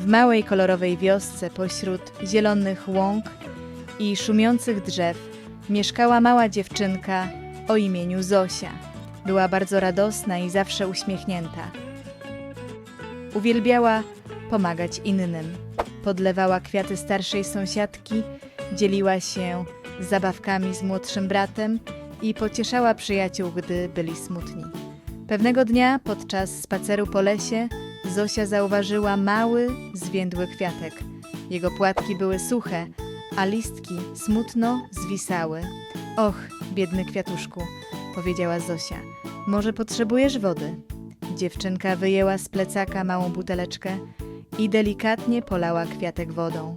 W małej kolorowej wiosce pośród zielonych łąk i szumiących drzew mieszkała mała dziewczynka o imieniu Zosia. Była bardzo radosna i zawsze uśmiechnięta. Uwielbiała pomagać innym. Podlewała kwiaty starszej sąsiadki, dzieliła się zabawkami z młodszym bratem i pocieszała przyjaciół, gdy byli smutni. Pewnego dnia podczas spaceru po lesie Zosia zauważyła mały, zwiędły kwiatek. Jego płatki były suche, a listki smutno zwisały. Och, biedny kwiatuszku, powiedziała Zosia, może potrzebujesz wody? Dziewczynka wyjęła z plecaka małą buteleczkę i delikatnie polała kwiatek wodą.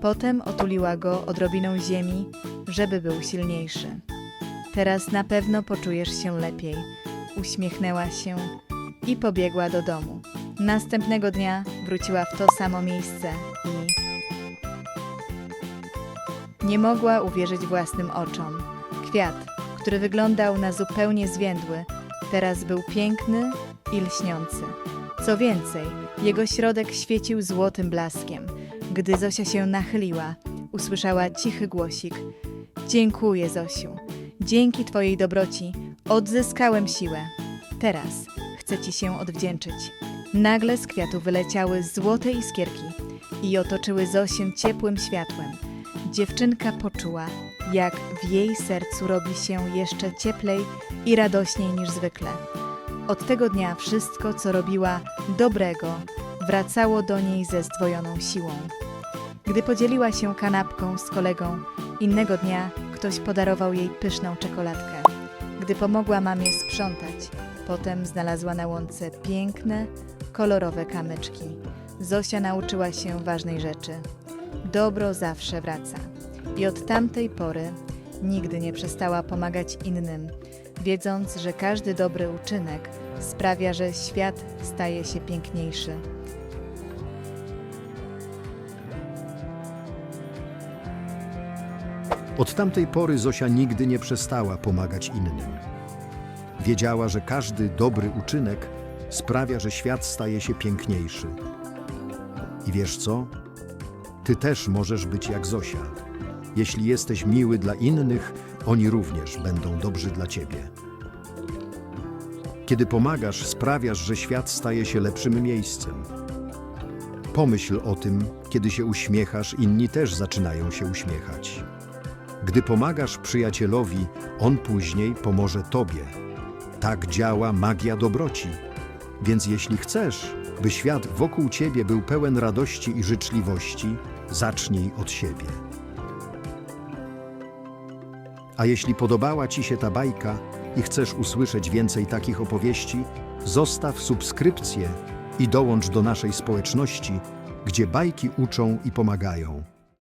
Potem otuliła go odrobiną ziemi, żeby był silniejszy. Teraz na pewno poczujesz się lepiej. Uśmiechnęła się i pobiegła do domu. Następnego dnia wróciła w to samo miejsce i nie mogła uwierzyć własnym oczom. Kwiat, który wyglądał na zupełnie zwiędły, teraz był piękny i lśniący. Co więcej, jego środek świecił złotym blaskiem. Gdy Zosia się nachyliła, usłyszała cichy głosik. Dziękuję, Zosiu. Dzięki Twojej dobroci odzyskałem siłę. Teraz chcę Ci się odwdzięczyć. Nagle z kwiatu wyleciały złote iskierki i otoczyły Zosię ciepłym światłem. Dziewczynka poczuła, jak w jej sercu robi się jeszcze cieplej i radośniej niż zwykle. Od tego dnia wszystko, co robiła dobrego, wracało do niej ze zdwojoną siłą. Gdy podzieliła się kanapką z kolegą, innego dnia ktoś podarował jej pyszną czekoladkę. Gdy pomogła mamie sprzątać, potem znalazła na łące piękne, kolorowe kamyczki. Zosia nauczyła się ważnej rzeczy. Dobro zawsze wraca. I od tamtej pory nigdy nie przestała pomagać innym, wiedząc, że każdy dobry uczynek sprawia, że świat staje się piękniejszy. Od tamtej pory Zosia nigdy nie przestała pomagać innym. Wiedziała, że każdy dobry uczynek sprawia, że świat staje się piękniejszy. I wiesz co? Ty też możesz być jak Zosia. Jeśli jesteś miły dla innych, oni również będą dobrzy dla ciebie. Kiedy pomagasz, sprawiasz, że świat staje się lepszym miejscem. Pomyśl o tym, kiedy się uśmiechasz, inni też zaczynają się uśmiechać. Gdy pomagasz przyjacielowi, on później pomoże tobie. Tak działa magia dobroci. Więc jeśli chcesz, by świat wokół ciebie był pełen radości i życzliwości, zacznij od siebie. A jeśli podobała Ci się ta bajka i chcesz usłyszeć więcej takich opowieści, zostaw subskrypcję i dołącz do naszej społeczności, gdzie bajki uczą i pomagają.